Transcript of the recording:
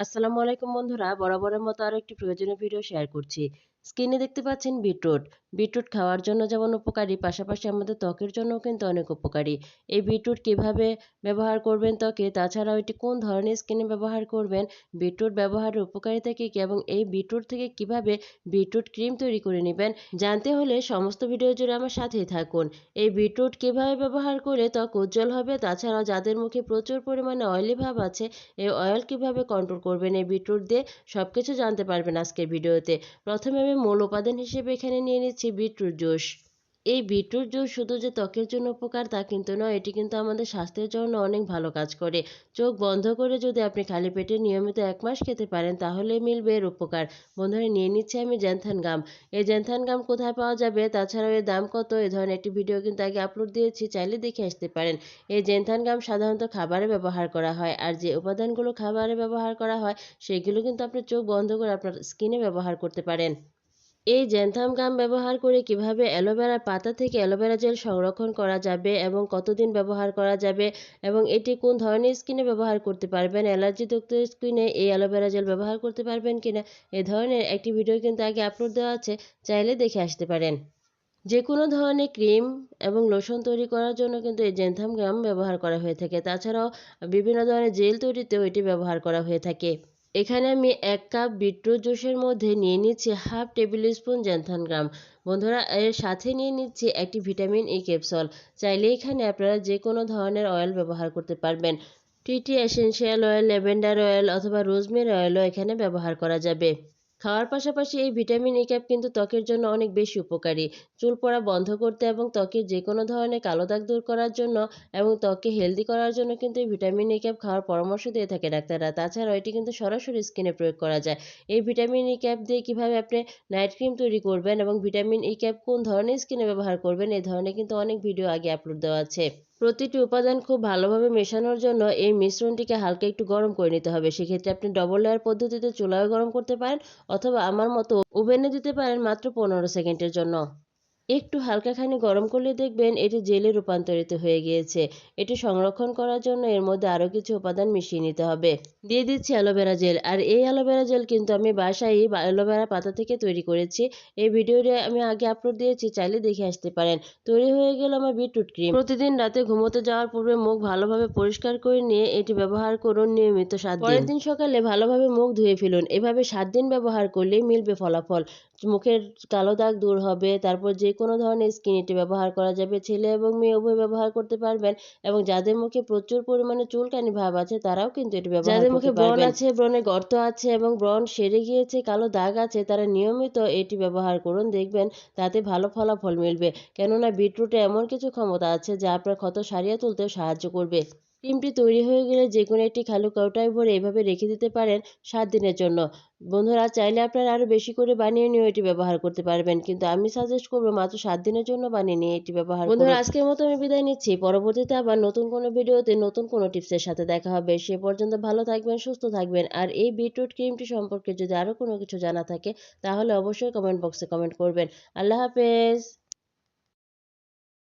আসসালামু আলাইকুম বন্ধুরা বরাবরের মতো আরও একটি প্রয়োজনীয় ভিডিও শেয়ার করছি। স্ক্রিনে দেখতে পাচ্ছেন বিটরুট। বিটরুট খাওয়ার জন্য যেমন উপকারী, পাশাপাশি আমাদের ত্বকের জন্যও কিন্তু অনেক উপকারী। এই বিটরুট কীভাবে ব্যবহার করবেন ত্বকে? তাছাড়াও এটি কোন ধরনের স্কিনে ব্যবহার করবেন? বিটরুট ব্যবহারের উপকারিতা কী কী এবং এই বিটরুট থেকে কীভাবে বিটরুট ক্রিম তৈরি করে নেবেন? জানতে হলে সমস্ত ভিডিও জুড়ে আমার সাথেই থাকুন। এই বিটরুট কীভাবে ব্যবহার করলে ত্বক উজ্জ্বল হবে? তাছাড়াও যাদের মুখে প্রচুর পরিমাণে অয়েলি ভাব আছে, এই অয়েল কীভাবে কন্ট্রোল করবেন? এই বিটরুট দিয়ে সব কিছু জানতে পারবেন আজকের ভিডিওতে। প্রথমে আমি মূল উপাদান হিসেবে এখানে নিয়ে নিচ্ছি বিটরুট জুস। এই বিটরুট জুস শুধু যে ত্বকের জন্য উপকার তা কিন্তু নয়, এটি কিন্তু আমাদের স্বাস্থ্যের জন্য অনেক ভালো কাজ করে। চোখ বন্ধ করে যদি আপনি খালি পেটে নিয়মিত এক মাস খেতে পারেন, তাহলে মিলবে এর উপকার। বন্ধুরা, নিয়ে নিচ্ছি আমি জ্যানথান গাম। এই জ্যানথান গাম কোথায় পাওয়া যাবে? তাছাড়াও এর দাম কত? এ ধরনের একটি ভিডিও কিন্তু আগে আপলোড দিয়েছি, চাইলে দেখে আসতে পারেন। এই জ্যানথান গাম সাধারণত খাবারে ব্যবহার করা হয়, আর যে উপাদানগুলো খাবারে ব্যবহার করা হয়, সেগুলো কিন্তু আপনি চোখ বন্ধ করে আপনার স্কিনে ব্যবহার করতে পারেন। এই জ্যানথাম গাম ব্যবহার করে কীভাবে অ্যালোভেরা পাতা থেকে অ্যালোভেরা জেল সংরক্ষণ করা যাবে এবং কতদিন ব্যবহার করা যাবে এবং এটি কোন ধরনের স্কিনে ব্যবহার করতে পারবেন? অ্যালার্জিযুক্ত স্কিনে এই অ্যালোভেরা জেল ব্যবহার করতে পারবেন কিনা? এ ধরনের একটি ভিডিও কিন্তু আগে আপলোড দেওয়া আছে, চাইলে দেখে আসতে পারেন। যে কোনো ধরনের ক্রিম এবং লোশন তৈরি করার জন্য কিন্তু এই জেনথাম গাম ব্যবহার করা হয়ে থাকে। তাছাড়াও বিভিন্ন ধরনের জেল তৈরিতেও এটি ব্যবহার করা হয়ে থাকে। এখানে আমি এক কাপ বিটরুট জুসের মধ্যে নিয়ে নিচ্ছি half tablespoon xanthan gum. বন্ধুরা, এর সাথে নিয়ে নিচ্ছি একটি ভিটামিন ই ক্যাপসল চাইলে এখানে আপনারা যে কোনো ধরনের অয়েল ব্যবহার করতে পারবেন। Tea tree essential oil lavender oil অথবা রোজমেরি অয়েলও এখানে ব্যবহার করা যাবে। খাওয়ার পাশাপাশি এই ভিটামিন ই ক্যাপ কিন্তু ত্বকের জন্য অনেক বেশি উপকারী। চুল পড়া বন্ধ করতে এবং ত্বকের যে কোনো ধরনের কালো দাগ দূর করার জন্য এবং ত্বককে হেলদি করার জন্য কিন্তু এই ভিটামিন ই ক্যাপ খাওয়ার পরামর্শ দিয়ে থাকে ডাক্তাররা। তাছাড়াও এটি কিন্তু সরাসরি স্কিনে প্রয়োগ করা যায়। এই ভিটামিন ই ক্যাপ দিয়ে কীভাবে আপনি নাইট ক্রিম তৈরি করবেন এবং ভিটামিন ই ক্যাপ কোন ধরনের স্কিনে ব্যবহার করবেন, এই ধরনের কিন্তু অনেক ভিডিও আগে আপলোড দেওয়া আছে। প্রতিটি উপাদান খুব ভালোভাবে মেশানোর জন্য এই মিশ্রণটিকে হালকা একটু গরম করে নিতে হবে। সেক্ষেত্রে আপনি ডবল লেয়ার পদ্ধতিতে চুলায় গরম করতে পারেন অথবা আমার মতো ওভেনে দিতে পারেন মাত্র পনেরো সেকেন্ডের জন্য। একটু হালকাখানি গরম করলে দেখবেন এটি জেলে রূপান্তরিত হয়ে গিয়েছে। এটি সংরক্ষণ করার জন্য এর মধ্যে আরও কিছু উপাদান মিশিয়ে নিতে হবে। দিয়ে দিচ্ছি অ্যালোভেরা জেল। আর এই অ্যালোভেরা জেল কিন্তু আমি বাসায় অ্যালোভেরা পাতা থেকে তৈরি করেছি। এই ভিডিওটি আমি আগে আপলোড দিয়েছি, চাইলে দেখে আসতে পারেন। তৈরি হয়ে গেল আমার বিটরুট ক্রিম। প্রতিদিন রাতে ঘুমোতে যাওয়ার পূর্বে মুখ ভালোভাবে পরিষ্কার করে নিয়ে এটি ব্যবহার করুন নিয়মিত সাত পরের দিন সকালে ভালোভাবে মুখ ধুয়ে ফেলুন। এভাবে সাত দিন ব্যবহার করলেই মিলবে ফলাফল। মুখের কালো দাগ দূর হবে। তারপর যে কোনো ধরনের স্কিন এটি ব্যবহার করা যাবে ছেলে এবং মেয়ে উভয় ব্যবহার করতে পারবেন এবং যাদের মুখে প্রচুর পরিমাণে চুলকানি ভাব আছে তারাও কিন্তু এটি ব্যবহার যাদের মুখে ব্রণ আছে ব্রণে গর্ত আছে এবং ব্রণ সেরে গিয়েছে কালো দাগ আছে তারা নিয়মিত এটি ব্যবহার করুন দেখবেন তাতে ভালো ফলাফল মিলবে। কেননা বিটরুটে এমন কিছু ক্ষমতা আছে যা আপনার ক্ষত সারিয়ে তুলতেও সাহায্য করবে। ক্রিমটি তৈরি হয়ে গেলে যে কোনো একটি খালু কৌটায় ভরে এভাবে রেখে দিতে পারেন সাত দিনের জন্য। বন্ধুরা, চাইলে আপনারা আরও বেশি করে বানিয়ে নিয়ে এটি ব্যবহার করতে পারবেন, কিন্তু আমি সাজেস্ট করব মাত্র সাত দিনের জন্য বানিয়ে নিয়ে এটি ব্যবহার বন্ধুরা, আজকের মতো আমি বিদায় নিচ্ছি। পরবর্তীতে আবার নতুন কোনো ভিডিওতে নতুন কোনো টিপসের সাথে দেখা হবে। সে পর্যন্ত ভালো থাকবেন, সুস্থ থাকবেন। আর এই বিটরুট ক্রিমটি সম্পর্কে যদি আরও কোনো কিছু জানা থাকে, তাহলে অবশ্যই কমেন্ট বক্সে কমেন্ট করবেন। আল্লাহ হাফেজ।